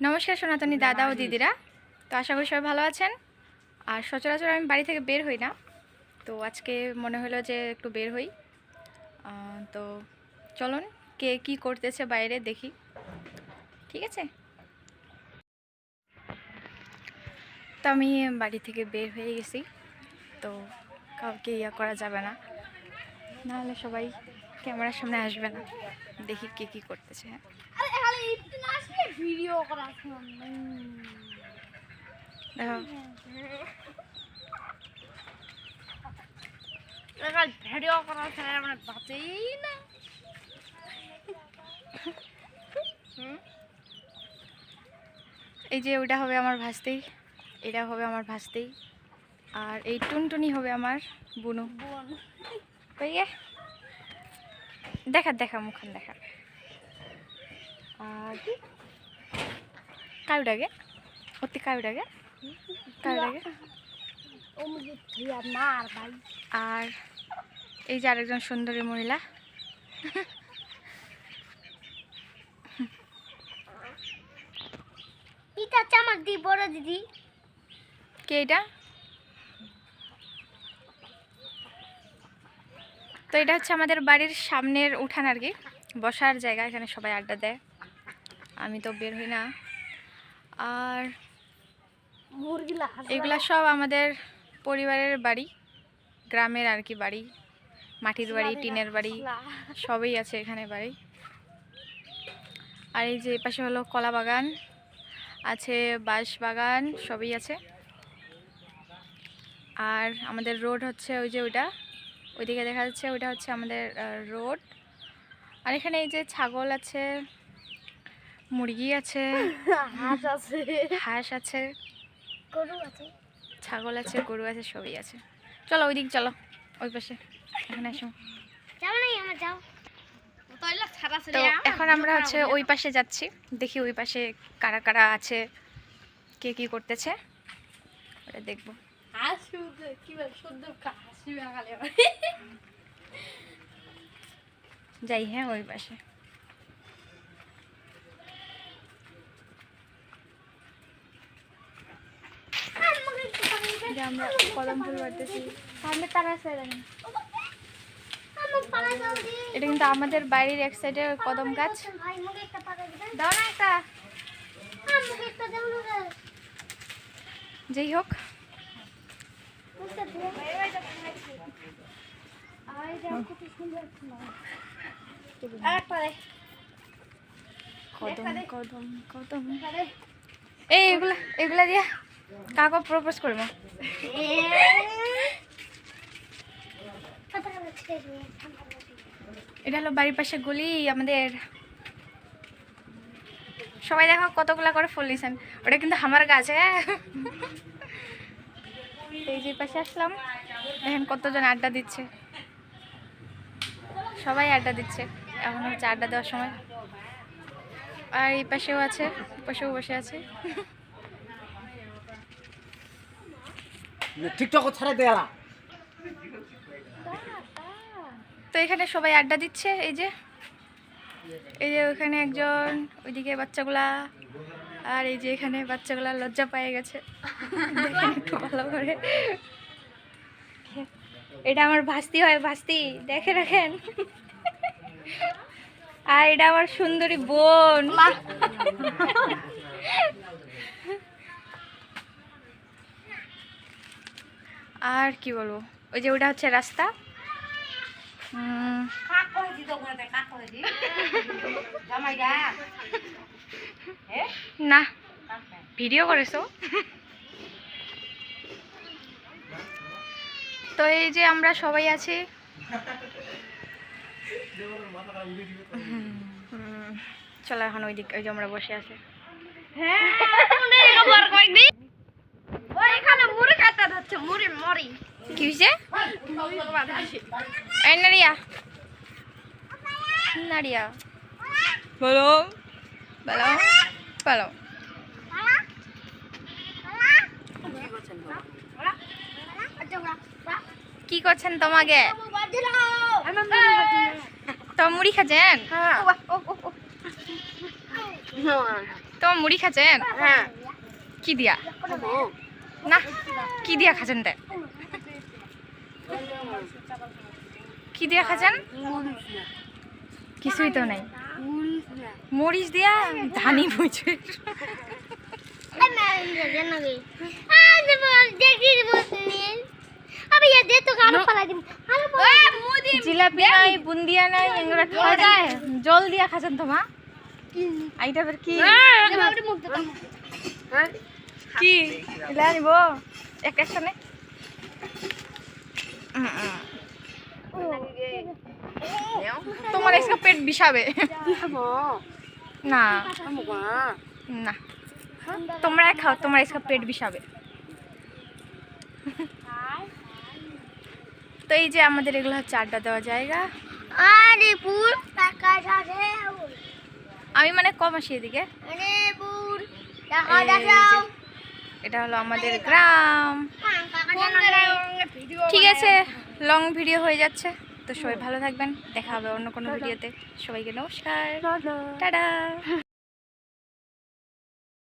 নমস্কার সনাতনী দাদা ও দিদিরা। তো আশা করি সবাই ভালো আছেন। আর সচরাচর আমি বাড়ি থেকে বের হই না। তো আজকে মনে হলো যে একটু বের হই। তো চলুন কে কি করতেছে বাইরে দেখি। ঠিক আছে? তো আমি বাড়ি থেকে বের হয়ে গেছি। তো কাউকে ইয়া করা যাবে না। নাহলে সবাই ক্যামেরার সামনে আসবে না। দেখি কে কি করতেছে হ্যাঁ। ভিডিও করা শুনুন দেখো। ভিডিও করা ছাড়া আমরা বাঁচেই না। এই যে ওইটা হবে আমার ভাস্তেই এটা হবে আমার ভাস্তেই আর এই টুনটুনি হবে আমার বুনু। দেখা দেখা মুখান দেখা। আর কাউডাগে অতি কাউডাগে কাউডাগে এই যে আরেকজন সুন্দরী মহিলা এটা দি বড় দিদি কে এটা তো এটা হচ্ছে আমাদের বাড়ির সামনের উঠান আর কি। বসার জায়গা এখানে সবাই আড্ডা দেয়। আমি তো বের হই না। আর এগুলা সব আমাদের পরিবারের বাড়ি গ্রামের আর কি বাড়ি মাটির বাড়ি টিনের বাড়ি সবই আছে এখানে বাড়ি। আর এই যে পাশে হলো কলা বাগান আছে বাঁশ বাগান সবই আছে। আর আমাদের রোড হচ্ছে ওই যে ওইটা ওইদিকে দেখা যাচ্ছে ওইটা হচ্ছে আমাদের রোড। আর এখানে এই যে ছাগল আছে মুরগি আছে হাঁস আছে। হাঁস আছে গরু আছে। ছাগল আছে গরু আছে সবই আছে। চলো ওই ওইদিক চলো ওই পাশে এখানে আসো যাও না আমার যাও। তো এখন আমরা হচ্ছে ওই পাশে যাচ্ছি দেখি ওই পাশে কারা কারা আছে কে কি করতেছে। ওটা দেখব। যাই হ্যাঁ ওই পাশে। যে আমরা কদম ফুল বাড়তেছি এটা কিন্তু আমাদের বাড়ির এক সাইডে কদম গাছ। দাও না একটা। যেই হোক। আরেকটা দে। কদম কদম কদম। এই এগুলা এগুলা দিয়া। কাকে প্রপোজ করব। এটা হলো বাড়ির পাশে গলি, আমাদের সবাই দেখো কতগুলা করে ফুল নিছেন। ওটা কিন্তু আমার গাছ হ্যাঁ। এই যে পাশে আসলাম, দেখেন কতজন আড্ডা দিচ্ছে। সবাই আড্ডা দিচ্ছে, এখন হচ্ছে আড্ডা দেওয়ার সময়। আর এই পাশেও আছে, পাশেও বসে আছে। টিকটক ছাড়া দেয়া তো এখানে সবাই আড্ডা দিচ্ছে এই যে। এই যে ওখানে একজন ওইদিকে বাচ্চাগুলা আর এই যে এখানে বাচ্চাগুলা লজ্জা পেয়ে গেছে। একটু ভালো করে। এটা আমার ভাস্তি হয় ভাস্তি দেখে রাখেন। আর এটা আমার সুন্দরী বোন। আর কি বলব? ওই যে ওটা হচ্ছে রাস্তা। না। ভিডিও করেছ? তো এই যে আমরা সবাই আছি। চলো এখন ওই দিক ওই যে আমরা বসে আছি। হ্যাঁ কয়েকদিন এখানে মুড়ি কাটা হচ্ছে মুড়ি মরি কি এই নারিয়া নারিয়া বলো। বলো। বলো। কি করছেন তোমাকে? তো মুড়ি খাচ্ছেন? হ্যাঁ। ও, ও, ও, ও। তোমার মুড়ি খাচ্ছেন? হ্যাঁ। কি দিয়া? না কি দিয়া খাচ্ছেন তে? কি দিয়া খাচ্ছেন? কিছুই তো নাই। মরিচ দিয়া ধানি বুঝে জিলাপি নাই বুন্দিয়া নাই এগুলো খাওয়া যায়। জল দিয়া খাচ্ছেন তোমা আইটা ফের কি কি? এলা এক তোমার এসে পেট বিষাবে। না। না। তোমরা খাও তোমার এসে পেট বিষাবে। তো এই যে আমাদের এগুলো হচ্ছে আড্ডা দেওয়া জায়গা। আমি মানে কম আসি এদিকে। এটা হলো আমাদের গ্রাম। ঠিক আছে লং ভিডিও হয়ে যাচ্ছে। তো সবাই ভালো থাকবেন দেখা হবে অন্য কোনো ভিডিওতে সবাইকে নমস্কার। টাটা।